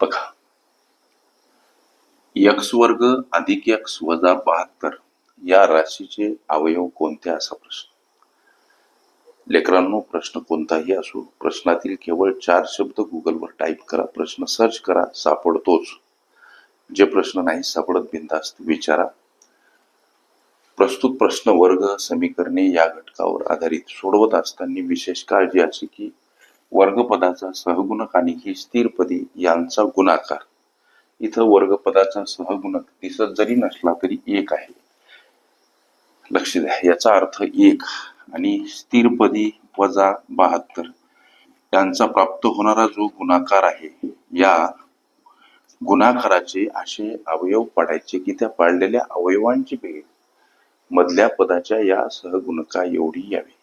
बघा. यक्स वर्ग अधिक यक्स वजा बहात्तर. या राशीचे अवयव कोणते? असा प्रश्न. लेकरांनो प्रश्न कोणताही असो प्रश्नातील केवळ चार शब्द गुगलवर टाईप करा प्रश्न सर्च करा सापडतोच. जे प्रश्न नाही सापडत बिंदास्त विचारा. प्रस्तुत प्रश्न वर्ग समीकरणे या घटकावर आधारित सोडवत असताना विशेष काळजी अशी की वर्गपदाचा सहगुणक आणि ही स्थिरपदी यांचा गुणाकार. इथं वर्गपदाचा सहगुणक दिसत जरी नसला तरी एक आहे. लक्ष द्या याचा अर्थ एक आणि स्थिरपदी वजा बहात्तर. यांचा प्राप्त होणारा जो गुणाकार आहे या गुणाकाराचे असे अवयव पाडायचे की त्या पाडलेल्या अवयवांची बेरीज. मधल्या पदाच्या या सहगुणका एवढी यावी.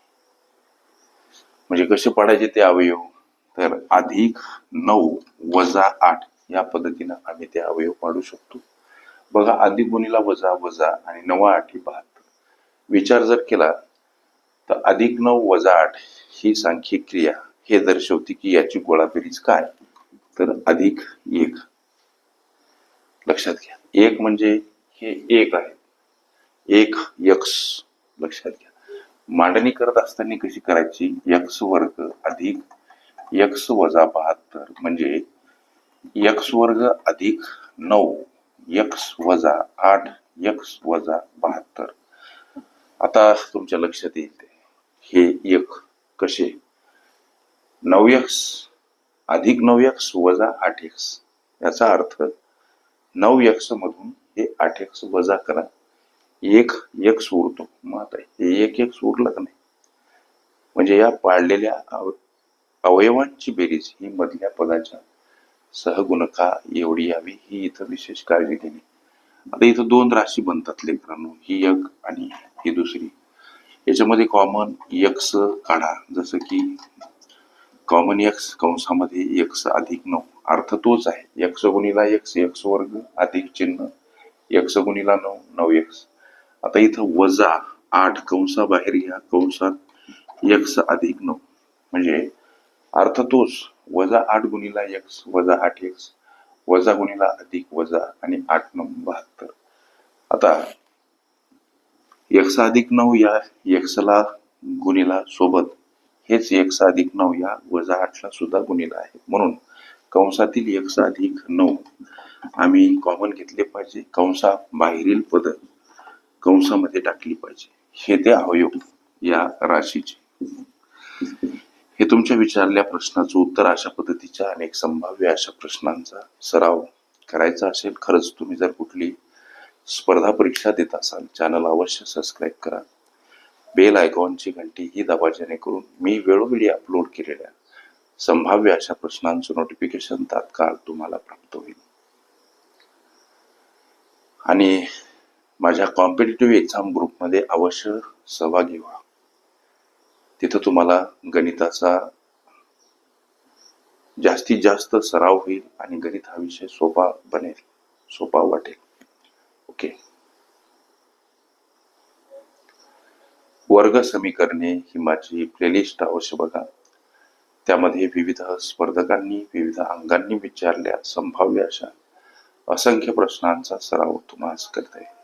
म्हणजे कसे पाडायचे ते अवयव? तर अधिक नऊ वजा आठ या पद्धतीनं आम्ही ते अवयव पाडू शकतो. बघा अधिक गुणीला वजा वजा आणि नवा आठी बहात्तर विचार जर केला तर अधिक नऊ वजा आठ ही सांख्यिक क्रिया हे दर्शवते की याची गोळाबेरीज काय? तर अधिक एक. लक्षात घ्या. एक म्हणजे हे एक आहे. एक यक्स. लक्षात घ्या. मांडणी करत असताना कशी करायची? यक्स वर्ग अधिक यक्स वजा बहात्तर. म्हणजे यक्स वर्ग अधिक नऊ. यक्स वजा आठ. यक्स वजा बहात्तर. आता तुमच्या लक्षात येईल ते. हे एक कसे? नऊ यक्स अधिक नऊ यक्स वजा आठ एक्स याचा अर्थ नऊ यक्स मधून हे आठ एक्स वजा करा. एक एक उरतो मग आता हे एक एक सूर का नाही म्हणजे या पाळलेल्या अवयवांची बेरीज ही मधल्या पदाच्या सहगुणका एवढी यावी ही इथं विशेष काळजी घेणे आता इथं दोन राशी बनतात लेकरांनो. ही एक आणि ही दुसरी. याच्यामध्ये कॉमन यक्स काढा. जसं की कॉमन यक्स कंसामध्ये यक्स अधिक नऊ. अर्थ तोच आहे. यक्ष गुणीला यक्स यक्स वर्ग अधिक चिन्ह. यक्ष गुणीला नऊ नऊ यक्स आता इथं वजा आठ कंसाबाहेर ह्या कंसात यक्स अधिक नऊ. म्हणजे अर्थ तोच वजा आठ गुणीला यक्स वजा आठ यक्स वजा गुणीला अधिक वजा आणि आठ नऊ बहात्तर. आता यक्स अधिक नऊ या यक्सला गुणीला सोबत हेच यक्स अधिक नऊ या वजा आठला सुद्धा गुणीला आहे. म्हणून कंसातील यक्स अधिक नऊ आम्ही कॉमन घेतले पाहिजे. कंसा बाहेरील पद. कंसामध्ये टाकली पाहिजे. हे ते अवयव या राशीचे. हे तुमच्या विचारल्या प्रश्नाचं उत्तर अशा पद्धतीच्या अनेक संभाव्य अशा प्रश्नांचा सराव करायचा असेल खरंच तुम्ही जर कुठली स्पर्धा परीक्षा देत असाल चॅनल अवश्य सबस्क्राईब करा. बेल आयकॉनची घंटी ही दाबा जेणेकरून मी वेळोवेळी अपलोड केलेल्या संभाव्य अशा प्रश्नांचं नोटिफिकेशन तात्काळ तुम्हाला प्राप्त होईल. आणि माझ्या कॉम्पिटेटिव्ह एक्झाम ग्रुपमध्ये अवश्य सहभागी व्हा. तिथं तुम्हाला गणिताचा जास्तीत जास्त सराव होईल आणि गणित हा विषय सोपा बनेल सोपा वाटेल. ओके? वर्ग समीकरणे ही माझी प्लेलिस्ट अवश्य बघा. त्यामध्ये विविध स्पर्धकांनी विविध अंगांनी विचारल्या संभाव्य अशा असंख्य प्रश्नांचा सराव तुम्हाला करता येईल.